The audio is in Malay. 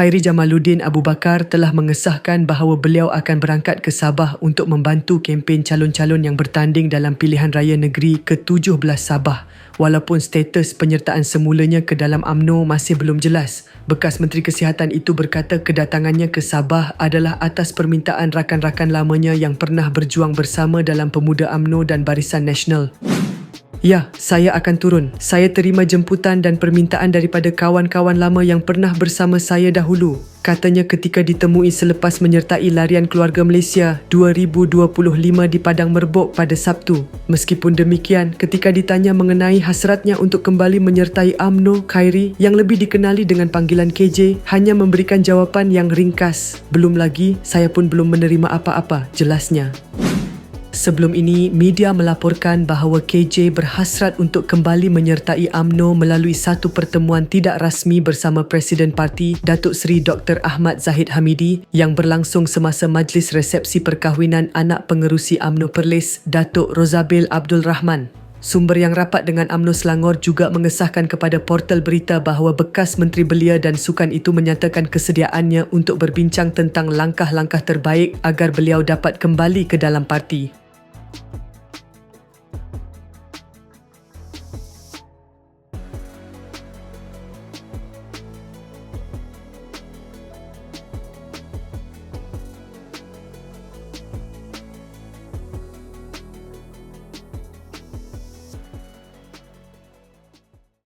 Khairi Jamaluddin Abu Bakar telah mengesahkan bahawa beliau akan berangkat ke Sabah untuk membantu kempen calon-calon yang bertanding dalam pilihan raya negeri ke-17 Sabah. Walaupun status penyertaan semulanya ke dalam AMNO masih belum jelas, bekas Menteri Kesihatan itu berkata kedatangannya ke Sabah adalah atas permintaan rakan-rakan lamanya yang pernah berjuang bersama dalam Pemuda AMNO dan Barisan Nasional. Ya, saya akan turun. Saya terima jemputan dan permintaan daripada kawan-kawan lama yang pernah bersama saya dahulu. Katanya ketika ditemui selepas menyertai larian keluarga Malaysia 2025 di Padang Merbok pada Sabtu. Meskipun demikian, ketika ditanya mengenai hasratnya untuk kembali menyertai AMNO, Khairi yang lebih dikenali dengan panggilan KJ hanya memberikan jawapan yang ringkas. Belum lagi, saya pun belum menerima apa-apa, jelasnya. Sebelum ini, media melaporkan bahawa KJ berhasrat untuk kembali menyertai AMNO melalui satu pertemuan tidak rasmi bersama Presiden Parti Datuk Seri Dr. Ahmad Zahid Hamidi yang berlangsung semasa majlis resepsi perkahwinan anak pengerusi AMNO Perlis, Datuk Rozabil Abdul Rahman. Sumber yang rapat dengan AMNO Selangor juga mengesahkan kepada portal berita bahawa bekas Menteri Belia dan Sukan itu menyatakan kesediaannya untuk berbincang tentang langkah-langkah terbaik agar beliau dapat kembali ke dalam parti.